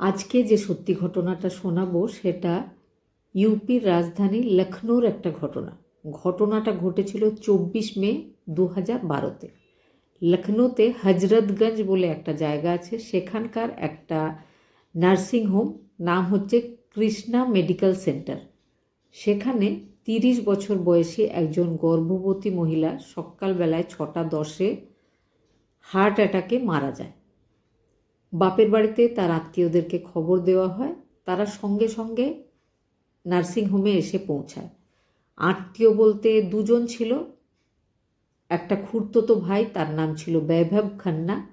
আজকে যে সত্যি ঘটনাটা শোনাবো সেটা ইউপির রাজধানী লখনৌর একটা ঘটনা। ঘটনাটা ঘটেছিল চব্বিশ মে দু হাজার বারোতে। লখনৌতে হজরতগঞ্জ বলে একটা জায়গা আছে, সেখানকার একটা নার্সিং হোম, নাম হচ্ছে কৃষ্ণা মেডিকেল সেন্টার। সেখানে তিরিশ বছর বয়সী একজন গর্ভবতী মহিলা সকালবেলায় ছটা দশে হার্ট অ্যাটাকে মারা যায়। বাপের বাড়িতে তার আত্মীয়দেরকে খবর দেওয়া হয়, তারা সঙ্গে সঙ্গে নার্সিংহোমে এসে পৌঁছায়। আত্মীয় বলতে দুজন ছিল, একটা খুড়ততো ভাই, তার নাম ছিল বৈভব খান্না,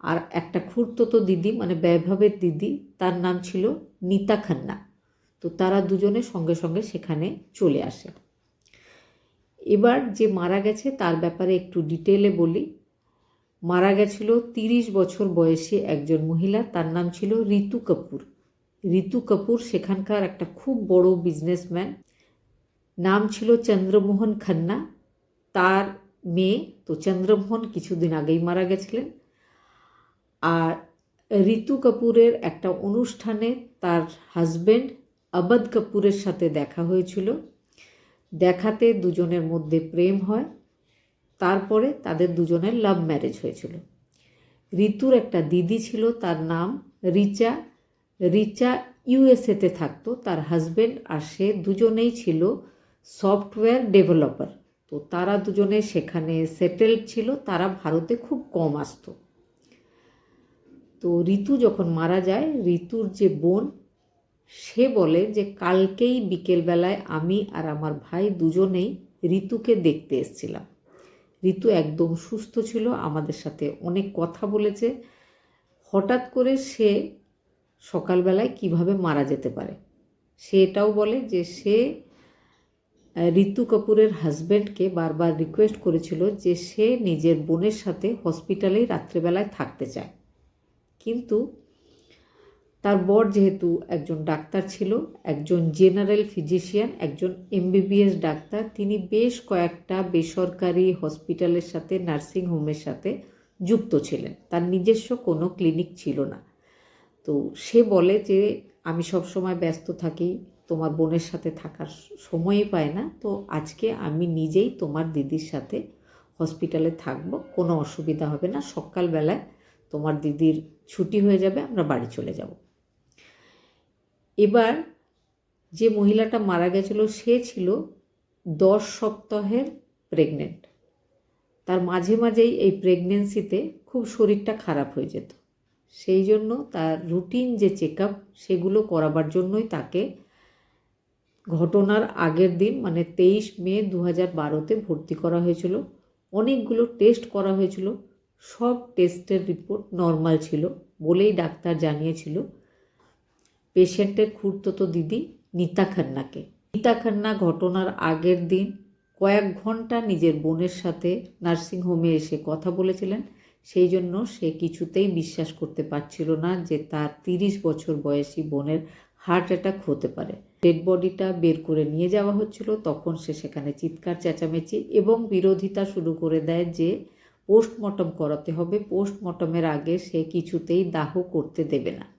আর একটা খুড়ততো দিদি মানে বৈভবের দিদি, তার নাম ছিল নিতা খান্না। তো তারা দুজনে সঙ্গে সঙ্গে সেখানে চলে আসে। এবার যে মারা গেছে, তার ব্যাপারে একটু ডিটেলে বলি। মারা গেছিল তিরিশ বছর বয়সী একজন মহিলা, তার নাম ছিল ঋতু কাপুর। ঋতু কাপুর সেখানকার একটা খুব বড় বিজনেসম্যান নাম ছিল চন্দ্রমোহন খান্না। তার মেয়ে তো চন্দ্রমোহন কিছুদিন আগেই মারা গেছিলেন। আর ঋতু কাপুরের একটা অনুষ্ঠানে তার হাজব্যান্ড আবাদ কাপুরের সাথে দেখা হয়েছিল। দেখাতে দুজনের মধ্যে প্রেম হয়। তারপরে তাদের দুজনের লাভ ম্যারেজ হয়েছিল। ঋতুর একটা দিদি ছিল, তার নাম রিচা। রিচা ইউএসএতে থাকতো, তার হাজবেন্ড আর সে দুজনেই ছিল সফটওয়্যার ডেভেলপার তো তারা দুজনে সেখানে সেটেলড ছিল, তারা ভারতে খুব কম আসতো। তো ঋতু যখন মারা যায়, ঋতুর যে বোন, সে বলে যে, কালকেই বিকেলবেলায় আমি আর আমার ভাই দুজনেই ঋতুকে দেখতে এসেছিলাম। ঋতু একদম সুস্থ ছিল, আমাদের সাথে অনেক কথা বলেছে। হঠাৎ করে সে সকালবেলায় কীভাবে মারা যেতে পারে? সে এটাও বলে যে সে ঋতু কাপুরের হাজব্যান্ডকে বারবার রিকোয়েস্ট করেছিল যে সে নিজের বোনের সাথে হসপিটালেই রাত্রেবেলায় থাকতে চায়। কিন্তু তার বর যেহেতু একজন ডাক্তার ছিল, একজন জেনারেল ফিজিশিয়ান, একজন এমবিবিএস ডাক্তার, তিনি বেশ কয়েকটা বেসরকারি হসপিটালের সাথে, নার্সিং হোমের সাথে যুক্ত ছিলেন। তার নিজস্ব কোনো ক্লিনিক ছিল না। তো সে বলে যে, আমি সব সময় ব্যস্ত থাকি, তোমার বোনের সাথে থাকার সময়ই পায় না, তো আজকে আমি নিজেই তোমার দিদির সাথে হসপিটালে থাকব, কোনো অসুবিধা হবে না, সকালবেলায় তোমার দিদির ছুটি হয়ে যাবে, আমরা বাড়ি চলে যাব। এবার যে মহিলাটা মারা গেছিল, সে ছিল দশ সপ্তাহের প্রেগনেন্ট তার মাঝে মাঝেই এই প্রেগনেন্সিতে খুব শরীরটা খারাপ হয়ে যেত। সেই জন্য তার রুটিন যে চেক আপ সেগুলো করাবার জন্যই তাকে ঘটনার আগের দিন মানে তেইশ মে দু হাজার বারোতে ভর্তি করা হয়েছিল। অনেকগুলো টেস্ট করা হয়েছিল। সব টেস্টের রিপোর্ট নর্মাল ছিল বলেই ডাক্তার জানিয়েছিল। পেশেন্টের খুঁড়তো দিদি নিতা খান্নাকে। নিতা খান্না ঘটনার আগের দিন কয়েক ঘণ্টা নিজের বোনের সাথে নার্সিংহোমে এসে কথা বলেছিলেন। সেই জন্য সে কিছুতেই বিশ্বাস করতে পারছিল না যে তার তিরিশ বছর বয়সী বোনের হার্ট অ্যাটাক হতে পারে। ডেড বডিটা বের করে নিয়ে যাওয়া হচ্ছিল, তখন সে সেখানে চিৎকার, চেঁচামেচি এবং বিরোধিতা শুরু করে দেয় যে পোস্টমর্টম করাতে হবে। পোস্টমর্টমের আগে সে কিছুতেই দাহ করতে দেবে না।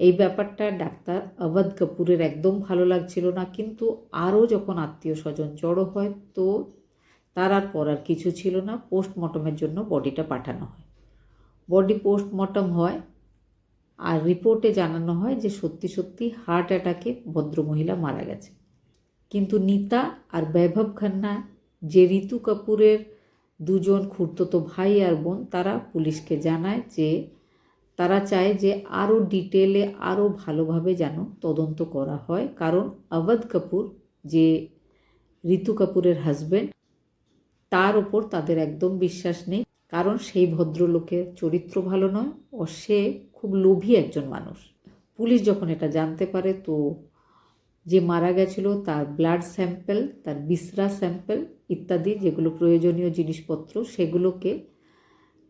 এই ব্যাপারটা ডাক্তার আবাদ কাপুরের একদম ভালো লাগছিল না। কিন্তু আরও যখন আত্মীয় স্বজন জড়ো হয়, তো তার আর করার কিছু ছিল না। পোস্টমর্টমের জন্য বডিটা পাঠানো হয়। বডি পোস্টমর্টম হয় আর রিপোর্টে জানানো হয় যে সত্যি সত্যি হার্ট অ্যাটাকে ভদ্রমহিলা মারা গেছে। কিন্তু নিতা আর বৈভব খান্না, যে ঋতু কাপুরের দুজন খুঁড়তো ভাই আর বোন, তারা পুলিশকে জানায় যে তারা চায় যে আরও ডিটেলে আরও ভালোভাবে যেন তদন্ত করা হয়। কারণ অবধ কাপুর, যে ঋতু কাপুরের হাজব্যান্ড তার ওপর তাদের একদম বিশ্বাস নেই। কারণ সেই ভদ্রলোকের চরিত্র ভালো নয় ও সে খুব লোভী একজন মানুষ। পুলিশ যখন এটা জানতে পারে তো যে মারা গেছিল, তার ব্লাড স্যাম্পেল তার বিশ্রা স্যাম্পেল ইত্যাদি যেগুলো প্রয়োজনীয় জিনিসপত্র, সেগুলোকে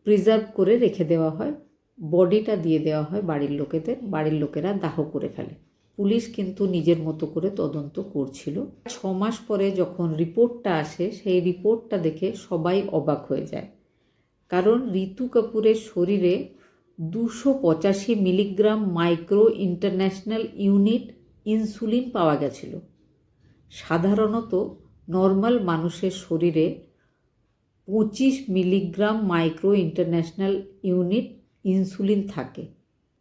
প্রিজার্ভ করে রেখে দেওয়া হয়। বডিটা দিয়ে দেওয়া হয় বাড়ির লোকেদের, বাড়ির লোকেরা দাহ করে ফেলে। পুলিশ কিন্তু নিজের মতো করে তদন্ত করছিল। ছ মাস পরে যখন রিপোর্টটা আসে, সেই রিপোর্টটা দেখে সবাই অবাক হয়ে যায়। কারণ ঋতু কাপুরের শরীরে দুশো পঁচাশি milligram micro international unit insulin পাওয়া গেছিল। সাধারণত নর্মাল মানুষের শরীরে পঁচিশ milligram micro international unit insulin থাকে।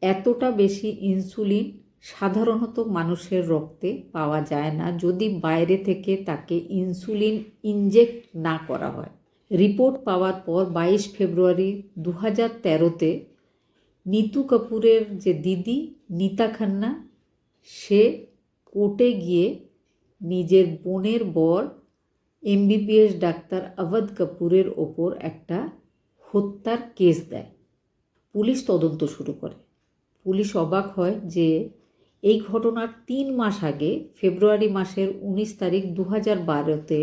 এতটা বেশি ইনসুলিন সাধারণত মানুষের রক্তে পাওয়া যায় না, যদি বাইরে থেকে তাকে ইনসুলিন ইনজেক্ট না করা হয়। রিপোর্ট পাওয়ার পর বাইশ ফেব্রুয়ারি দু হাজার তেরোতে নিতু কাপুরের যে দিদি নিতা খান্না, সে কোর্টে গিয়ে নিজের বোনের বর, এমবিবিএস ডাক্তার অবধ কাপুরের ওপর একটা হত্যার কেস দেয়। পুলিশ তদন্ত শুরু করে। পুলিশ অবাক হয় যে এই ঘটনার তিন মাস আগে ফেব্রুয়ারি মাসের উনিশ তারিখ দু হাজার বারোতে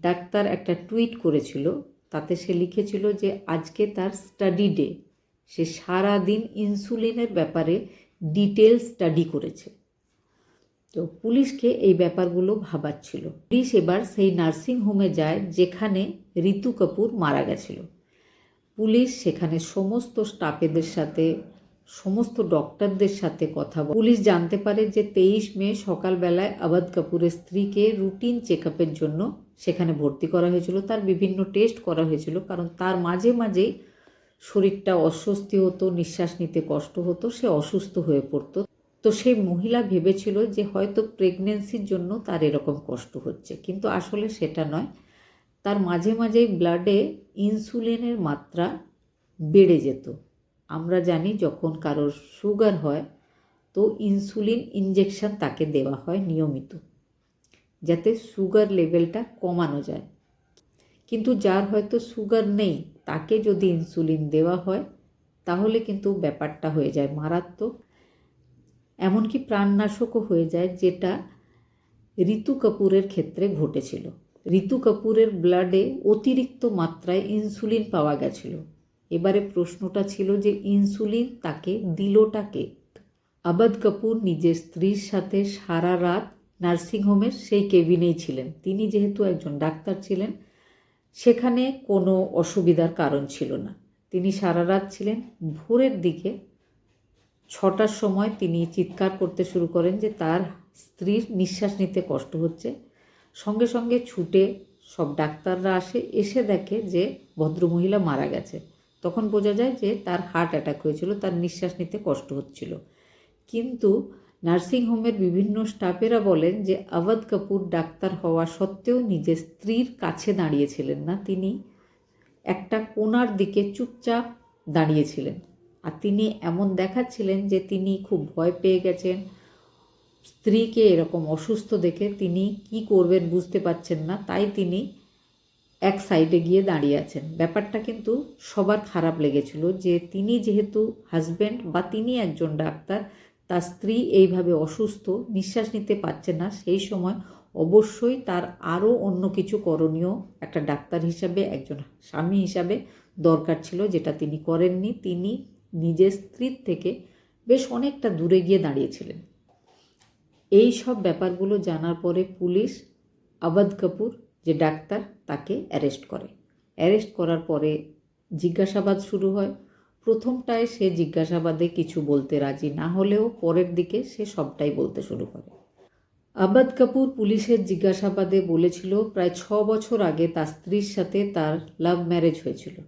ডাক্তার একটা টুইট করেছিল, তাতে সে লিখেছিল যে আজকে তার স্টাডি ডে। সে সারা দিন ইনসুলিনের ব্যাপারে ডিটেল স্টাডি করেছে। তো পুলিশকে এই ব্যাপারগুলো ভাবাচ্ছিল। পুলিশ এবার সেই নার্সিং হোমে যায় যেখানে ঋতু কাপুর মারা গেছিল। পুলিশ সেখানে সমস্ত স্টাফেদের সাথে, সমস্ত ডক্টরদের সাথে কথা বলে। পুলিশ জানতে পারে যে তেইশ মে সকালবেলায় আবাদ কাপুরের স্ত্রীকে রুটিন চেক জন্য সেখানে ভর্তি করা হয়েছিল। তার বিভিন্ন টেস্ট করা হয়েছিল, কারণ তার মাঝে মাঝেই শরীরটা অস্বস্তি হতো, নিঃশ্বাস নিতে কষ্ট হতো, সে অসুস্থ হয়ে পড়তো। তো সেই মহিলা ভেবেছিল যে হয়তো প্রেগনেন্সির জন্য তার এরকম কষ্ট হচ্ছে, কিন্তু আসলে সেটা নয়। তার মাঝে মাঝেই ব্লাডে ইনসুলিনের মাত্রা বেড়ে যেত। আমরা জানি যখন কারোর সুগার হয়, তো ইনসুলিন ইনজেকশন তাকে দেওয়া হয় নিয়মিত, যাতে সুগার লেভেলটা কমানো যায়। কিন্তু যার হয়তো সুগার নেই, তাকে যদি ইনসুলিন দেওয়া হয়, তাহলে কিন্তু ব্যাপারটা হয়ে যায় মারাত্মক। এমনকি প্রাণনাশকও হয়ে যায়, যেটা ঋতু কাপুরের ক্ষেত্রে ঘটেছিল। ঋতু কাপুরের ব্লাডে অতিরিক্ত মাত্রায় ইনসুলিন পাওয়া গেছিল। এবারে প্রশ্নটা ছিল যে ইনসুলিন তাকে দিলটাকে আবাদ কাপুর নিজের স্ত্রীর সাথে সারা রাত নার্সিংহোমের সেই কেবিনেই ছিলেন। তিনি যেহেতু একজন ডাক্তার ছিলেন, সেখানে কোনো অসুবিধার কারণ ছিল না। তিনি সারা রাত ছিলেন। ভোরের দিকে ছটার সময় তিনি চিৎকার করতে শুরু করেন যে তার স্ত্রীর নিঃশ্বাস নিতে কষ্ট হচ্ছে। সঙ্গে সঙ্গে ছুটে সব ডাক্তাররা আসে, এসে দেখে যে ভদ্রমহিলা মারা গেছে। তখন বোঝা যায় যে তার হার্ট অ্যাটাক হয়েছিল, তার নিঃশ্বাস নিতে কষ্ট হচ্ছিল। কিন্তু নার্সিংহোমের বিভিন্ন স্টাফেরা বলেন যে আবাদ কাপুর ডাক্তার হওয়া সত্ত্বেও নিজের স্ত্রীর কাছে দাঁড়িয়েছিলেন না, তিনি একটা কোনার দিকে চুপচাপ দাঁড়িয়েছিলেন। আর তিনি এমন দেখাচ্ছিলেন যে তিনি খুব ভয় পেয়ে গেছেন স্ত্রীকে এরকম অসুস্থ দেখে তিনি কি করবেন বুঝতে পারছেন না, তাই তিনি এক সাইডে গিয়ে দাঁড়িয়ে আছেন। ব্যাপারটা কিন্তু সবার খারাপ লেগেছিল যে তিনি যেহেতু হাজব্যান্ড বা তিনি একজন ডাক্তার, তার স্ত্রী এইভাবে অসুস্থ, নিঃশ্বাস নিতে পারছে না, সেই সময় অবশ্যই তার আরও অন্য কিছু করণীয় একটা ডাক্তার হিসাবে, একজন স্বামী হিসাবে দরকার ছিল যেটা তিনি করেননি। তিনি নিজের স্ত্রীর থেকে বেশ অনেকটা দূরে গিয়ে দাঁড়িয়েছিলেন। এই সব ব্যাপারগুলো জানার পরে পুলিশ, আবাদ কাপুর, যে ডাক্তার, তাকে অ্যারেস্ট করে। অ্যারেস্ট করার পরে জিজ্ঞাসাবাদ শুরু হয়। প্রথমটায় সে জিজ্ঞাসাবাদে কিছু বলতে রাজি না হলেও পরের দিকে সে সবটাই বলতে শুরু করে। আবাদ কাপুর পুলিশের জিজ্ঞাসাবাদে বলেছিল, প্রায় ছ বছর আগে তার স্ত্রীর সাথে তার লাভ ম্যারেজ হয়েছিল।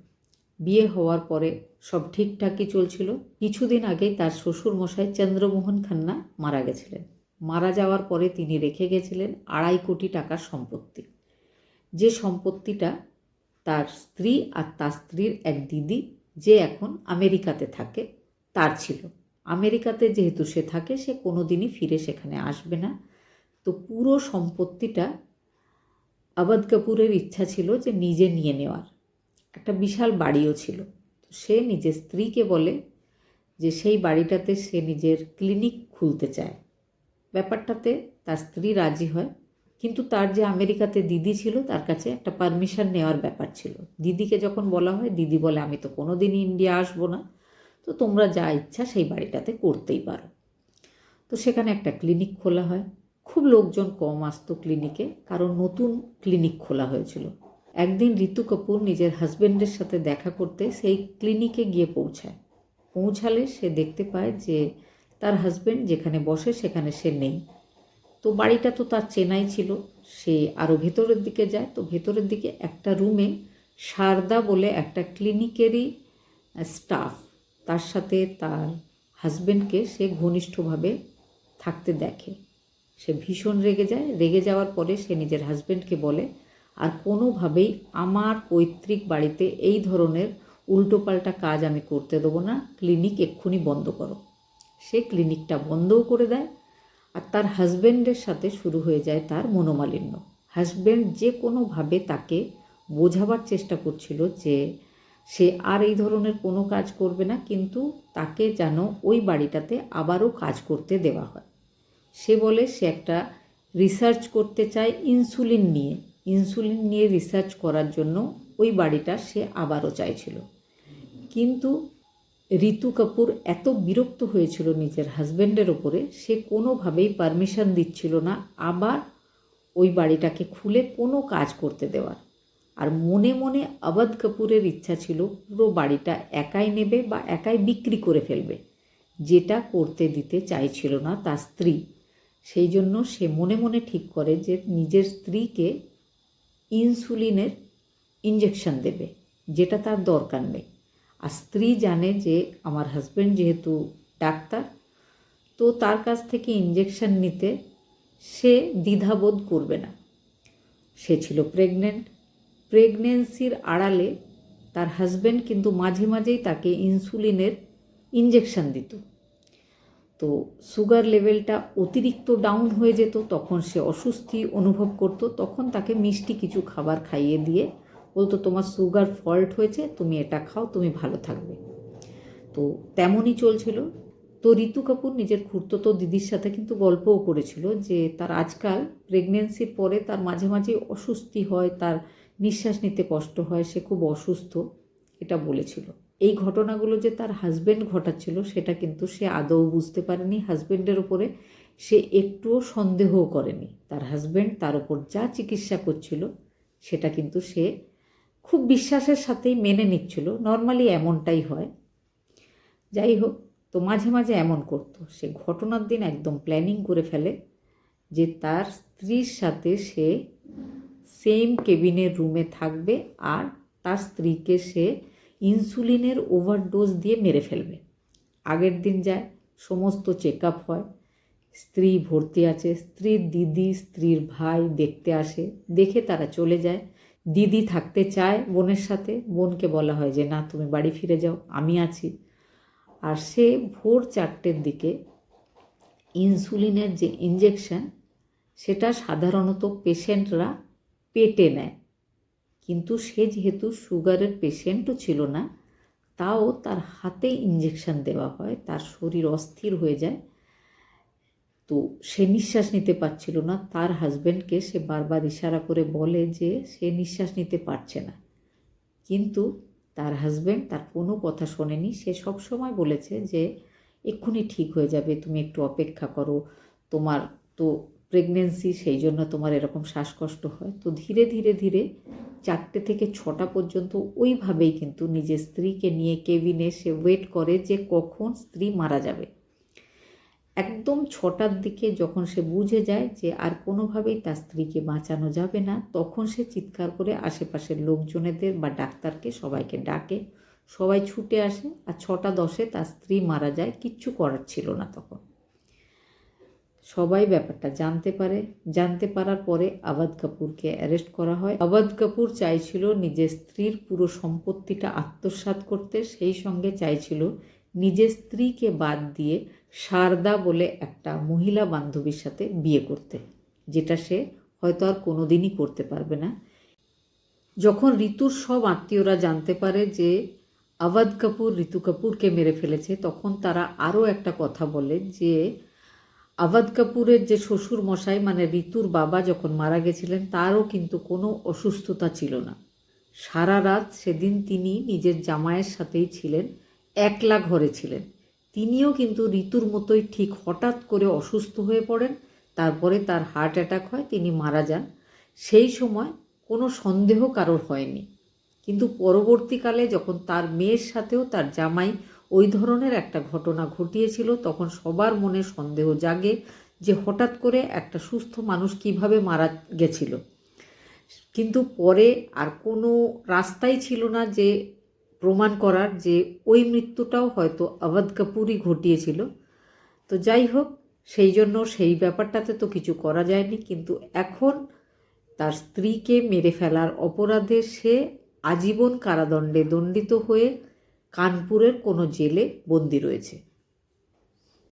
বিয়ে হওয়ার পরে সব ঠিকঠাকই চলছিল। কিছুদিন আগেই তার শ্বশুর মশাই চন্দ্রমোহন খান্না মারা গেছিলেন। মারা যাওয়ার পরে তিনি রেখে গেছিলেন আড়াই কোটি টাকার সম্পত্তি। যে সম্পত্তিটা তার স্ত্রী আর তার স্ত্রীর এক দিদি, যে এখন আমেরিকাতে থাকে, তার ছিল। আমেরিকাতে যেহেতু সে থাকে, সে কোনো দিনই ফিরে সেখানে আসবে না। তো পুরো সম্পত্তিটা আবাদ কাপুরের ইচ্ছা ছিল যে নিজে নিয়ে নেওয়ার। একটা বিশাল বাড়িও ছিল। তো সে নিজের স্ত্রীকে বলে যে সেই বাড়িটাতে সে নিজের ক্লিনিক খুলতে চায়। ব্যাপারটাতে তার স্ত্রী রাজি হয়, কিন্তু তার যে আমেরিকাতে দিদি ছিল, তার কাছে একটা পারমিশন নেওয়ার ব্যাপার ছিল। দিদিকে যখন বলা হয়, দিদি বলে, আমি তো কোনো দিনই ইন্ডিয়া আসব না। তো তোমরা যা ইচ্ছা সেই বাড়িটাতে করতেই পারো। তো সেখানে একটা ক্লিনিক খোলা হয়। খুব লোকজন কম আসতো ক্লিনিকে কারণ নতুন ক্লিনিক খোলা হয়েছিল। একদিন ঋতু কাপুর নিজের হাজব্যান্ডের সাথে দেখা করতে সেই ক্লিনিকে গিয়ে পৌঁছায়। পৌঁছালে সে দেখতে পায় যে তার হাজবেন্ড যেখানে বসে সেখানে সে নেই। তো বাড়িটা তো তার চেনাই ছিল। সে আরও ভেতরের দিকে যায়। তো ভেতরের দিকে একটা রুমে সারদা বলে একটা ক্লিনিকেরই স্টাফ তার সাথে তার হাজবেন্ডকে সে ঘনিষ্ঠভাবে থাকতে দেখে। সে ভীষণ রেগে যায়। রেগে যাওয়ার পরে সে নিজের হাজব্যান্ডকে বলে, আর কোনোভাবেই আমার পৈতৃক বাড়িতে এই ধরনের উল্টোপাল্টা কাজ আমি করতে দেবো না। ক্লিনিক এক্ষুনি বন্ধ করো। সে ক্লিনিকটা বন্ধও করে দেয় আর তার হাজব্যান্ডের সাথে শুরু হয়ে যায় তার মনোমালিন্য। হাজব্যান্ড যে কোনোভাবে তাকে বোঝাবার চেষ্টা করছিল যে সে আর এই ধরনের কোনো কাজ করবে না, কিন্তু তাকে যেন ওই বাড়িটাতে আবারও কাজ করতে দেওয়া হয়। সে বলে সে একটা রিসার্চ করতে চায় ইনসুলিন নিয়ে। ইনসুলিন নিয়ে রিসার্চ করার জন্য ওই বাড়িটা সে আবারও চাইছিল। কিন্তু ঋতু কাপুর এত বিরক্ত হয়েছিল নিজের হাজব্যান্ডের ওপরে, সে কোনোভাবেই পারমিশন দিচ্ছিল না আবার ওই বাড়িটাকে খুলে কোনো কাজ করতে দেওয়ার। আর মনে মনে আবাদ কাপুরের ইচ্ছা ছিল পুরো বাড়িটা একাই নেবে বা একাই বিক্রি করে ফেলবে। যেটা করতে দিতে চাইছিল না তার স্ত্রী। সেই জন্য সে মনে মনে ঠিক করে যে নিজের স্ত্রীকে ইনসুলিনের ইঞ্জেকশন দেবে, যেটা তার দরকার নেই। আর স্ত্রী জানে যে আমার হাজব্যান্ড যেহেতু ডাক্তার, তো তার কাছ থেকে ইঞ্জেকশন নিতে সে দ্বিধাবোধ করবে না। সে ছিল প্রেগনেন্ট প্রেগনেন্সির আড়ালে তার হাজব্যান্ড কিন্তু মাঝে মাঝেই তাকে ইনসুলিনের ইঞ্জেকশন দিত। তো সুগার লেভেলটা অতিরিক্ত ডাউন হয়ে যেত, তখন সে অস্বস্তি অনুভব করত, তখন তাকে মিষ্টি কিছু খাবার খাইয়ে দিয়ে বলতো, তোমার সুগার ফল্ট হয়েছে, তুমি এটা খাও, তুমি ভালো থাকবে। তো তেমনই চলছিল। তো ঋতু কাপুর নিজের খুঁড়তো দিদির সাথে কিন্তু গল্পও করেছিল যে তার আজকাল প্রেগনেন্সির পরে তার মাঝে মাঝে অস্বস্তি হয়, তার নিঃশ্বাস নিতে কষ্ট হয়, সে খুব অসুস্থ, এটা বলেছিল। এই ঘটনাগুলো যে তার হাজব্যান্ড ঘটাচ্ছিল, সেটা কিন্তু সে আদৌ বুঝতে পারেনি। হাজব্যান্ডের ওপরে সে একটুও সন্দেহও করেনি। তার হাজব্যান্ড তার ওপর যা চিকিৎসা করছিল, সেটা কিন্তু সে খুব বিশ্বাসের সাথেই মেনে নিচ্ছিল নর্মালি এমনটাই হয়। যাই হোক, তো মাঝে মাঝে এমন করতো। সে ঘটনার দিন একদম প্ল্যানিং করে ফেলে যে তার স্ত্রীর সাথে সে সেম কেবিনের রুমে থাকবে আর তার স্ত্রীকে সে ইনসুলিনের ওভারডোজ দিয়ে মেরে ফেলবে। আগের দিন যায়, সমস্ত চেক আপ হয়, স্ত্রী ভর্তি আছে, স্ত্রীর দিদি, স্ত্রীর ভাই দেখতে আসে, দেখে তারা চলে যায়। দিদি থাকতে চায় বোনের সাথে, বোনকে বলা হয় যে, না, তুমি বাড়ি ফিরে যাও, আমি আছি। আর সে ভোর চারটের দিকে ইনসুলিনের যে ইঞ্জেকশন সেটা সাধারণত পেশেন্টরা পেটে নেয়। কিন্তু সে যেহেতু সুগারের পেশেন্টও ছিল না, তাও তার হাতে ইঞ্জেকশন দেওয়া হয়, তার শরীর অস্থির হয়ে যায়। তো সে নিঃশ্বাস নিতে পারছিল না। তার হাজব্যান্ডকে সে বারবার ইশারা করে বলে যে সে নিঃশ্বাস নিতে পারছে না। কিন্তু তার হাজব্যান্ড তার কোনো কথা শোনেনি। সে সব সময় বলেছে যে, এক্ষুনি ঠিক হয়ে যাবে, তুমি একটু অপেক্ষা করো। তোমার তো প্রেগনেন্সি সেই জন্য তোমার এরকম শ্বাসকষ্ট হয়। তো ধীরে ধীরে ধীরে চারটে থেকে ছটা পর্যন্ত ওইভাবেই কিন্তু নিজের স্ত্রীকে নিয়ে কেবিনে সে ওয়েট করে যে কখন স্ত্রী মারা যাবে। একদম ছটার দিকে যখন সে বুঝে যায় যে আর কোনোভাবেই তার স্ত্রীকে বাঁচানো যাবে না, তখন সে চিৎকার করে আশেপাশের লোকজনেদের বা ডাক্তারকে সবাইকে ডাকে, সবাই ছুটে আসে আর ছটা দশে তার স্ত্রী মারা যায়, কিচ্ছু করার ছিল না তখন। সবাই ব্যাপারটা জানতে পারে, জানতে পারার পরে আবাদ কাপুরকে অ্যারেস্ট করা হয়। আবাদ কাপুর চাইছিল নিজের স্ত্রীর পুরো সম্পত্তিটা আত্মসাৎ করতে, সেই সঙ্গে চাইছিল নিজের স্ত্রীকে বাদ দিয়ে শারদা বলে একটা মহিলা বান্ধবীর সাথে বিয়ে করতে, যেটা সে হয়তো আর কোনো দিনই করতে পারবে না। যখন ঋতুর সব আত্মীয়রা জানতে পারে যে আবাদ কাপুর ঋতু কাপুরকে মেরে ফেলেছে, তখন তারা আরও একটা কথা বলে যে আবাদ কাপুরের যে শ্বশুর মশাই মানে ঋতুর বাবা যখন মারা গেছিলেন, তারও কিন্তু কোনো অসুস্থতা ছিল না। সারা রাত সেদিন তিনি নিজের জামাইয়ের সাথেই ছিলেন, একলা ঘরে ছিলেন। তিনিও কিন্তু ঋতুর মতোই ঠিক হঠাৎ করে অসুস্থ হয়ে পড়েন। তারপরে তার হার্ট অ্যাটাক হয়, তিনি মারা যান। সেই সময় কোনো সন্দেহ কারোর হয়নি। কিন্তু পরবর্তীকালে যখন তার মেয়ের সাথেও তার জামাই ওই ধরনের একটা ঘটনা ঘটিয়েছিল, তখন সবার মনে সন্দেহ জাগে যে হঠাৎ করে একটা সুস্থ মানুষ কীভাবে মারা গেছিল। কিন্তু পরে আর কোনো রাস্তাই ছিল না যে প্রমাণ করার যে ওই মৃত্যুটাও হয়তো আবাদ কাপুরই ঘটিয়েছিল। তো যাই হোক, সেই জন্য সেই ব্যাপারটাতে তো কিছু করা যায়নি, কিন্তু এখন তার স্ত্রীকে মেরে ফেলার অপরাধে সে আজীবন কারাদণ্ডে দণ্ডিত হয়ে কানপুরের কোনো জেলে বন্দি রয়েছে।